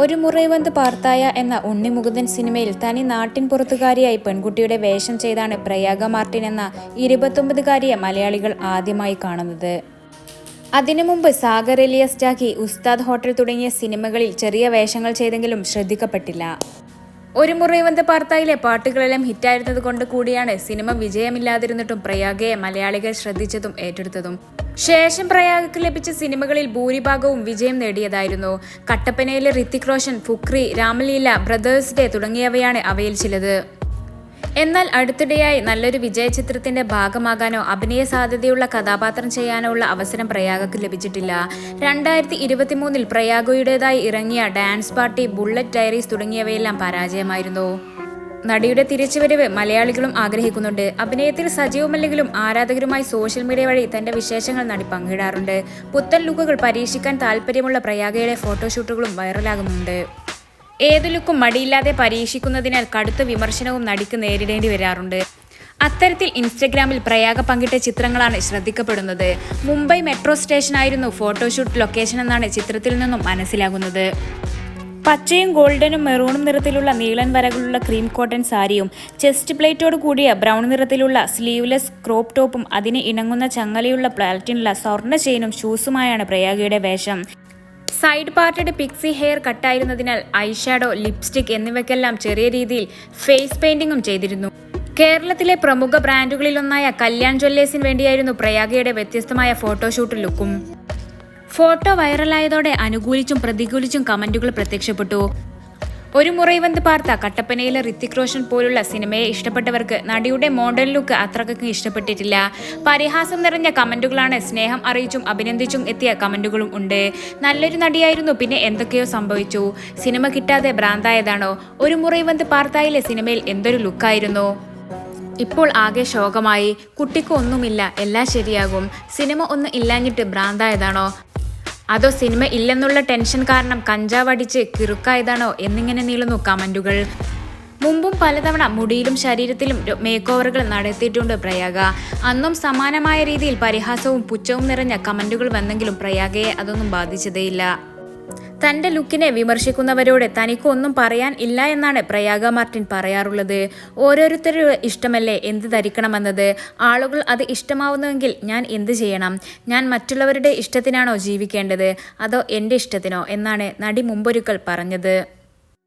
ഒരു മുറൈവന്ത് പാർത്തായ എന്ന ഉണ്ണിമുകുന്ദൻ സിനിമയിൽ തനി നാട്ടിൻ പുറത്തുകാരിയായി പെൺകുട്ടിയുടെ വേഷം ചെയ്താണ് പ്രയാഗ മാർട്ടിൻ എന്ന ഇരുപത്തൊമ്പതുകാരിയെ മലയാളികൾ ആദ്യമായി കാണുന്നത്. അതിനു മുമ്പ് സാഗർ എലിയസ് ജാക്കി ഉസ്താദ് ഹോട്ടൽ തുടങ്ങിയ സിനിമകളിൽ ചെറിയ വേഷങ്ങൾ ചെയ്തെങ്കിലും ശ്രദ്ധിക്കപ്പെട്ടില്ല. ഒരു മുറൈവന്ത് പാർത്തായിലെ പാട്ടുകളെല്ലാം ഹിറ്റായിരുന്നത് കൊണ്ട് കൂടിയാണ് സിനിമ വിജയമില്ലാതിരുന്നിട്ടും പ്രയാഗയെ മലയാളികൾ ശ്രദ്ധിച്ചതും ഏറ്റെടുത്തതും. ശേഷം പ്രയാഗക്ക് ലഭിച്ച സിനിമകളിൽ ഭൂരിഭാഗവും വിജയം നേടിയതായിരുന്നു. കട്ടപ്പനയിലെ ഋത്തിക് റോഷൻ ഫുക്രി രാമലീല ബ്രദേഴ്സ് ഡേ തുടങ്ങിയവയാണ് അവയിൽ ചിലത്. എന്നാൽ അടുത്തിടെയായി നല്ലൊരു വിജയചിത്രത്തിന്റെ ഭാഗമാകാനോ അഭിനയ സാധ്യതയുള്ള കഥാപാത്രം ചെയ്യാനോ ഉള്ള അവസരം പ്രയാഗക്ക് ലഭിച്ചിട്ടില്ല. രണ്ടായിരത്തി ഇരുപത്തിമൂന്നിൽ പ്രയാഗയുടേതായി ഇറങ്ങിയ ഡാൻസ് പാർട്ടി ബുള്ളറ്റ് ഡയറീസ് തുടങ്ങിയവയെല്ലാം പരാജയമായിരുന്നു. നടിയുടെ തിരിച്ചുവരവ് മലയാളികളും ആഗ്രഹിക്കുന്നുണ്ട്. അഭിനയത്തിൽ സജീവമല്ലെങ്കിലും ആരാധകരുമായി സോഷ്യൽ മീഡിയ വഴി തന്റെ വിശേഷങ്ങൾ നടി പങ്കിടാറുണ്ട്. പുത്തൻ ലുക്കുകൾ പരീക്ഷിക്കാൻ താല്പര്യമുള്ള പ്രയാഗയുടെ ഫോട്ടോഷൂട്ടുകളും വൈറലാകുന്നുണ്ട്. ഏതു മടിയില്ലാതെ പരീക്ഷിക്കുന്നതിനാൽ കടുത്ത വിമർശനവും നടിക്ക് നേരിടേണ്ടി വരാറുണ്ട്. അത്തരത്തിൽ ഇൻസ്റ്റഗ്രാമിൽ പ്രയാഗ പങ്കിട്ട ചിത്രങ്ങളാണ് ശ്രദ്ധിക്കപ്പെടുന്നത്. മുംബൈ മെട്രോ സ്റ്റേഷനായിരുന്നു ഫോട്ടോഷൂട്ട് ലൊക്കേഷൻ എന്നാണ് ചിത്രത്തിൽ നിന്നും മനസ്സിലാകുന്നത്. പച്ചയും ഗോൾഡനും മെറൂണും നിറത്തിലുള്ള നീളൻ വരകളുള്ള ക്രീം കോട്ടൺ സാരിയും ചെസ്റ്റ് പ്ലേറ്റോട് കൂടിയ ബ്രൗൺ നിറത്തിലുള്ള സ്ലീവ്ലെസ് ക്രോപ്പ് ടോപ്പും അതിന് ഇണങ്ങുന്ന ചങ്ങലയുള്ള പ്ലാറ്റിനുള്ള സ്വർണ ചെയിനും ഷൂസുമായാണ് പ്രയാഗയുടെ വേഷം. സൈഡ് പാർട്ടഡ് പിക്സി ഹെയർ കട്ടായിരുന്നതിനാൽ ഐഷാഡോ ലിപ്സ്റ്റിക് എന്നിവയ്ക്കെല്ലാം ചെറിയ രീതിയിൽ ഫേസ് പെയിന്റിങ്ങും ചെയ്തിരുന്നു. കേരളത്തിലെ പ്രമുഖ ബ്രാൻഡുകളിലൊന്നായ കല്യാൺ ജ്വല്ലേഴ്സിന് വേണ്ടിയായിരുന്നു പ്രയാഗയുടെ വ്യത്യസ്തമായ ഫോട്ടോഷൂട്ട് ലുക്കും. ഫോട്ടോ വൈറലായതോടെ അനുകൂലിച്ചും പ്രതികൂലിച്ചും കമന്റുകൾ പ്രത്യക്ഷപ്പെട്ടു. ഒരു മുറൈവന്ത് പാർത്ത കട്ടപ്പനയിലെ ഋത്തിക് റോഷൻ പോലുള്ള സിനിമയെ ഇഷ്ടപ്പെട്ടവർക്ക് നടിയുടെ മോഡൽ ലുക്ക് അത്രക്കും ഇഷ്ടപ്പെട്ടിട്ടില്ല. പരിഹാസം നിറഞ്ഞ കമന്റുകളാണ് സ്നേഹം അറിയിച്ചും അഭിനന്ദിച്ചും എത്തിയ കമന്റുകളും ഉണ്ട്. നല്ലൊരു നടിയായിരുന്നു പിന്നെ എന്തൊക്കെയോ സംഭവിച്ചു. സിനിമ കിട്ടാതെ ഭ്രാന്തായതാണോ? ഒരു മുറൈവന്ത് പാർത്തായിലെ സിനിമയിൽ എന്തൊരു ലുക്കായിരുന്നു? ഇപ്പോൾ ആകെ ശോകമായി. കുട്ടിക്ക് ഒന്നുമില്ല എല്ലാം ശരിയാകും. സിനിമ ഒന്ന് ഇല്ലാഞ്ഞിട്ട് ഭ്രാന്തായതാണോ? അതോ സിനിമ ഇല്ലെന്നുള്ള ടെൻഷൻ കാരണം കഞ്ചാവ് അടിച്ച് കിറുക്കായതാണോ എന്നിങ്ങനെ നീളുന്നു കമന്റുകൾ? മുമ്പും പലതവണ മുടിയിലും ശരീരത്തിലും മേക്ക് ഓവറുകൾ നടത്തിയിട്ടുണ്ട് പ്രയാഗ. അന്നും സമാനമായ രീതിയിൽ പരിഹാസവും പുച്ഛവും നിറഞ്ഞ കമന്റുകൾ വന്നെങ്കിലും പ്രയാഗയെ അതൊന്നും ബാധിച്ചതേയില്ല. തന്റെ ലുക്കിനെ വിമർശിക്കുന്നവരോട് തനിക്കൊന്നും പറയാൻ ഇല്ല എന്നാണ് പ്രയാഗ മാർട്ടിൻ പറയാറുള്ളത്. ഓരോരുത്തരുടെ ഇഷ്ടമല്ലേ എന്ത് ധരിക്കണമെന്നത്? ആളുകൾ അത് ഇഷ്ടമാവുന്നുവെങ്കിൽ ഞാൻ എന്ത് ചെയ്യണം? ഞാൻ മറ്റുള്ളവരുടെ ഇഷ്ടത്തിനാണോ ജീവിക്കേണ്ടത്? അതോ എന്റെ ഇഷ്ടത്തിനോ? എന്നാണ് നടി മുമ്പൊരുക്കൽ പറഞ്ഞത്.